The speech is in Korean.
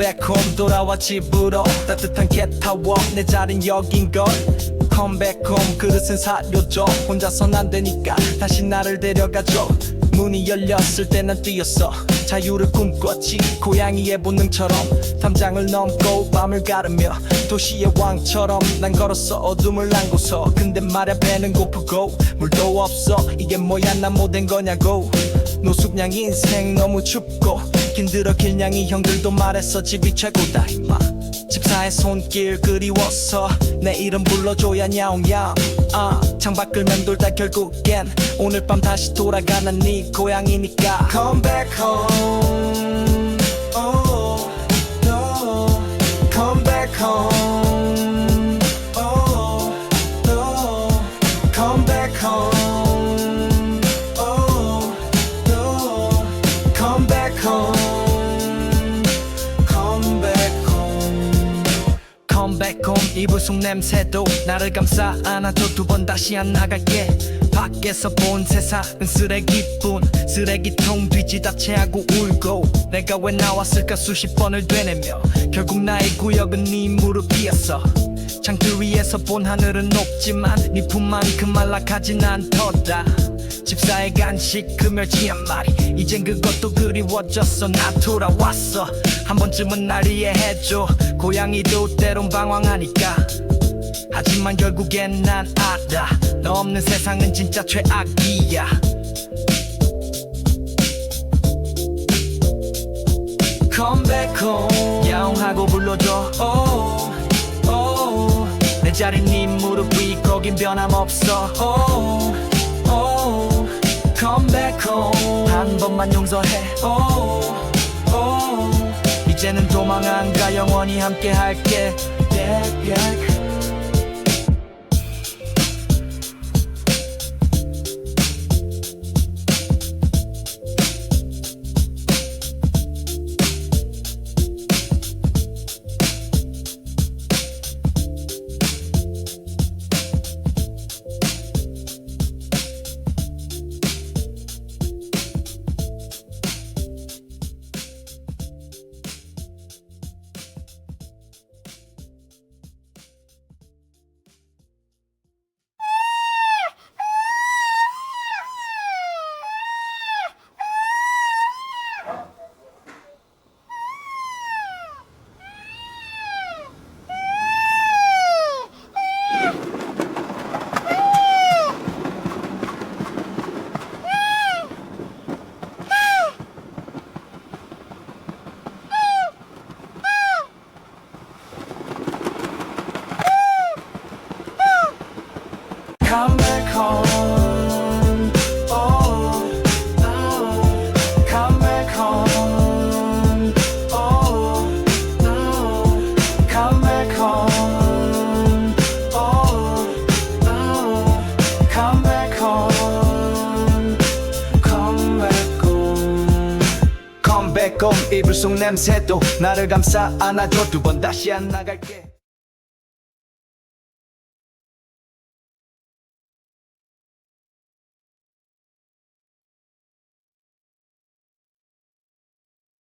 컴백 홈 돌아와 집으로 따뜻한 캣타워. 내 자린 여긴 걸. Back home. 그릇은 사려줘. 혼자선 안 되니까 다시 나를 데려가줘. 문이 열렸을 때 난 뛰었어. 자유를 꿈꿨지. 고양이의 본능처럼 담장을 넘고 밤을 가르며 도시의 왕처럼 난 걸었어 어둠을 안고서. 근데 말야 배는 고프고 물도 없어. 이게 뭐야? 난 못된 거냐고. 노숙냥 인생 너무 춥고. 힘들어 길냥이 형들도 말했어. 집이 최고다 임마 집사의 손길 그리워서 내 이름 불러줘야 냐옹냐옹 아 창밖을 맴돌다 결국엔 오늘 밤 다시 돌아가는 네 고향이니까. Come back home Come back home 이불 속 냄새도 나를 감싸 안아줘. 두 번 다시 안 나갈게. 밖에서 본 세상은 쓰레기뿐. 쓰레기통 뒤지다 채하고 울고. 내가 왜 나왔을까 수십 번을 되뇌며. 결국 나의 구역은 네 무릎이었어. 창틀 위에서 본 하늘은 높지만 네 품만큼 안락하진 않더라 집사의 간식 그 멸치 한 마리 이젠 그것도 그리워졌어. 나 돌아왔어. 한 번쯤은 날 이해해줘. 고양이도 때론 방황하니까. 하지만 결국엔 난 알아. 너 없는 세상은 진짜 최악이야. Come back home. 야옹하고 불러줘. Oh, oh. 내 자리 네 무릎 위 거긴 변함없어. Oh. 번만 용서해 oh, oh. 이제는 도망 안 가 영원히 함께 할게 yeah, yeah. 이불 속 냄새도 나를 감싸 안아줘 두 번 다시 안 나갈게.